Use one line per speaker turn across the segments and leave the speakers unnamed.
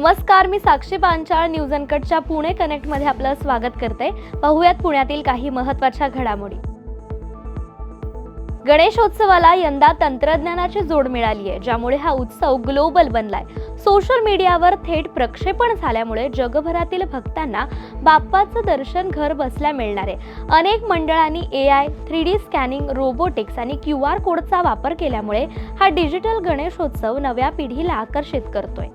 नमस्कार मी साक्षी पांचाळ न्यूज अनकटच्या पुणे कनेक्टमध्ये आपलं स्वागत करते. पाहूयात पुण्यातील काही महत्त्वाच्या घडामोडी. गणेशोत्सवाला यंदा तंत्रज्ञानाची जोड मिळाली आहे ज्यामुळे हा उत्सव ग्लोबल बनलाय. सोशल मीडियावर थेट प्रक्षेपण झाल्यामुळे जगभरातील भक्तांना बाप्पाचं दर्शन घर बसल्या मिळणार आहे. अनेक मंडळांनी A I three D scanning robotics आणि क्यू आर कोडचा वापर केल्यामुळे हा डिजिटल गणेशोत्सव नव्या पिढीला आकर्षित करतोय.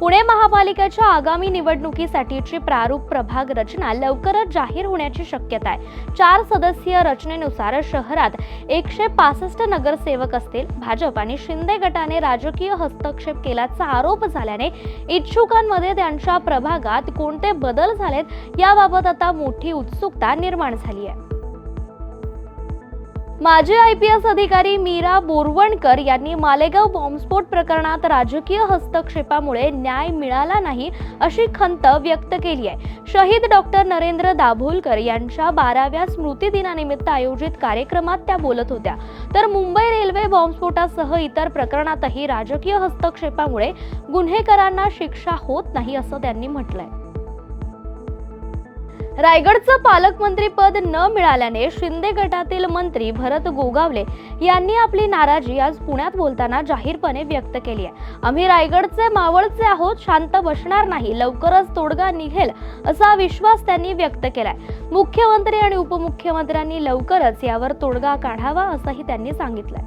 पुणे महापालिकेच्या आगामी निवडणुकीसाठीची प्रारूप प्रभाग रचना लवकरच जाहीर होण्याची शक्यता आहे. चार सदस्यीय रचनेनुसार शहरात एकशे पासष्ट नगरसेवक असतील. भाजप आणि शिंदे गटाने राजकीय हस्तक्षेप केल्याचा आरोप झाल्याने इच्छुकांमध्ये त्यांच्या प्रभागात कोणते बदल झालेत याबाबत आता मोठी उत्सुकता निर्माण झाली आहे. माजी आय पी एस अधिकारी मीरा बोरवणकर यांनी मालेगाव बॉम्बस्फोट प्रकरणात राजकीय हस्तक्षेपामुळे न्याय मिळाला नाही अशी खंत व्यक्त केली आहे. शहीद डॉक्टर नरेंद्र दाभोलकर यांच्या बाराव्या स्मृतिदिनानिमित्त आयोजित कार्यक्रमात त्या बोलत होत्या. तर मुंबई रेल्वे बॉम्बस्फोटासह इतर प्रकरणातही राजकीय हस्तक्षेपामुळे गुन्हेगारांना शिक्षा होत नाही असं त्यांनी म्हटलंय. रायगडचं पालकमंत्रीपद न मिळाल्याने शिंदे गटातील मंत्री भरत गोगावले यांनी आपली नाराजी आज पुण्यात बोलताना जाहीरपणे व्यक्त केली आहे. आम्ही रायगडचे मावळचे आहोत शांत बसणार नाही लवकरच तोडगा निघेल असा विश्वास त्यांनी व्यक्त केलाय. मुख्यमंत्री आणि उपमुख्यमंत्र्यांनी लवकरच यावर तोडगा काढावा असंही त्यांनी सांगितलंय.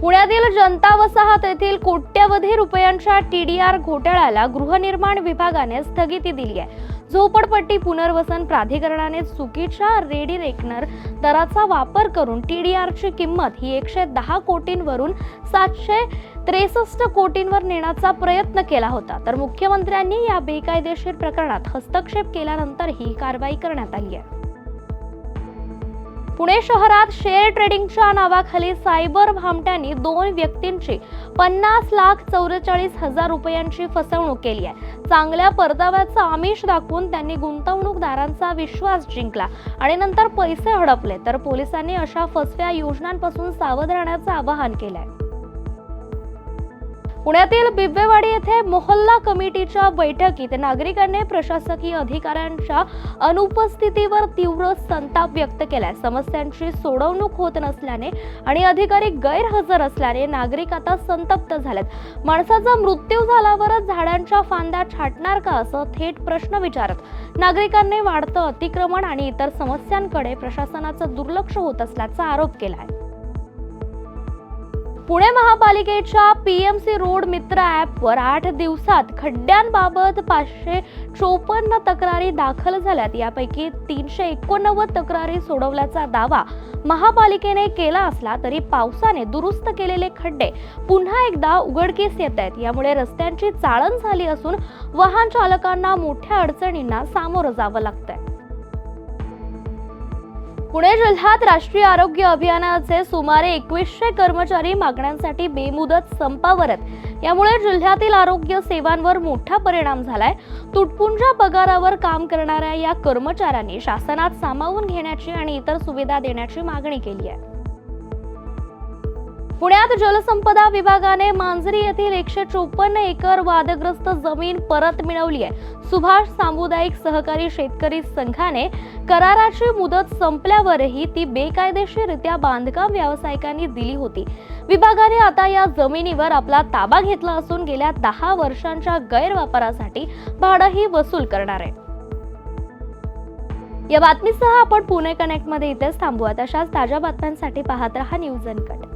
पुण्यातील जनता वसाहत येथील कोट्यवधी रुपयांच्या टीडीआर घोटाळ्याला गृहनिर्माण विभागाने स्थगिती दिली आहे. झोपडपट्टी पुनर्वसन प्राधिकरणाने चुकीच्या रेडी रेकनर दराचा वापर करून टी डी आरची किंमत ही एकशे दहा कोटींवरून सातशे त्रेसष्ट कोटींवर नेण्याचा प्रयत्न केला होता. तर मुख्यमंत्र्यांनी या बेकायदेशीर प्रकरणात हस्तक्षेप केल्यानंतर ही कारवाई करण्यात आली आहे. पुणे शहरात शेअर ट्रेडिंगच्या नावाखाली सायबर भामट्यांनी दोन व्यक्तींची पन्नास लाख चौवेचाळीस हजार रुपयांची फसवणूक केली आहे. चांगल्या परताव्याचा आमिष दाखवून त्यांनी गुंतवणूकदारांचा विश्वास जिंकला आणि नंतर पैसे हडपले तर पोलिसांनी अशा फसव्या योजनांपासून सावध राहण्याचं आवाहन केलं आहे पुण्यातील बिब्बेवाडी येथे मोहल्ला कमिटीच्या बैठकीत नागरिकांनी प्रशासकीय अधिकाऱ्यांच्या अनुपस्थितीवर तीव्र संताप व्यक्त केलाय समस्यांची सोडवणूक होत नसल्याने आणि अधिकारी गैरहजर असल्याने नागरिक आता संतप्त झालेत. माणसाचा मृत्यू झाल्यावरच झाडांच्या फांद्या छाटणार का असं थेट प्रश्न विचारत नागरिकांनी वाढतं अतिक्रमण आणि इतर समस्यांकडे प्रशासनाचं दुर्लक्ष होत असल्याचा आरोप केला आहे पुणे महापालिकेच्या पी एम सी रोड मित्र ॲपवर आठ दिवसात खड्ड्यांबाबत पाचशे चोपन्न तक्रारी दाखल झाल्यात. यापैकी तीनशे एकोणनव्वद तक्रारी सोडवल्याचा दावा महापालिकेने केला असला तरी पावसाने दुरुस्त केलेले खड्डे पुन्हा एकदा उघडकीस येत आहेत. यामुळे रस्त्यांची चाळण झाली असून वाहन चालकांना मोठ्या अडचणींना सामोरं जावं लागतंय. पुणे जिल्ह्यात राष्ट्रीय आरोग्य अभियानाचे सुमारे एकवीसशे कर्मचारी मागण्यांसाठी बेमुदत संपावर आहेत यामुळे जिल्ह्यातील आरोग्य सेवांवर मोठा परिणाम झालाय. तुटपुंजा पगारावर काम करणाऱ्या या कर्मचाऱ्यांनी शासनात सामावून घेण्याची आणि इतर सुविधा देण्याची मागणी केली आहे. पुण्यात जलसंपदा विभागाने मांजरी येथील एकशे चोपन्न एकर वादग्रस्त जमीन परत मिळवली आहे. सुभाष सामुदायिक सहकारी शेतकरी संघाने कराराची मुदत संपल्यावरही ती बेकायदेशीररित्या बांधकाम व्यावसायिकांनी दिली होती. विभागाने आता या जमिनीवर आपला ताबा घेतला असून गेल्या दहा वर्षांच्या गैरवापरासाठी भाडंही वसूल करणार आहे. या बातमीसह आपण पुणे कनेक्टमध्ये इथेच थांबूयात. अशाच ताज्या बातम्यांसाठी पाहत रहा न्यूज अनकट.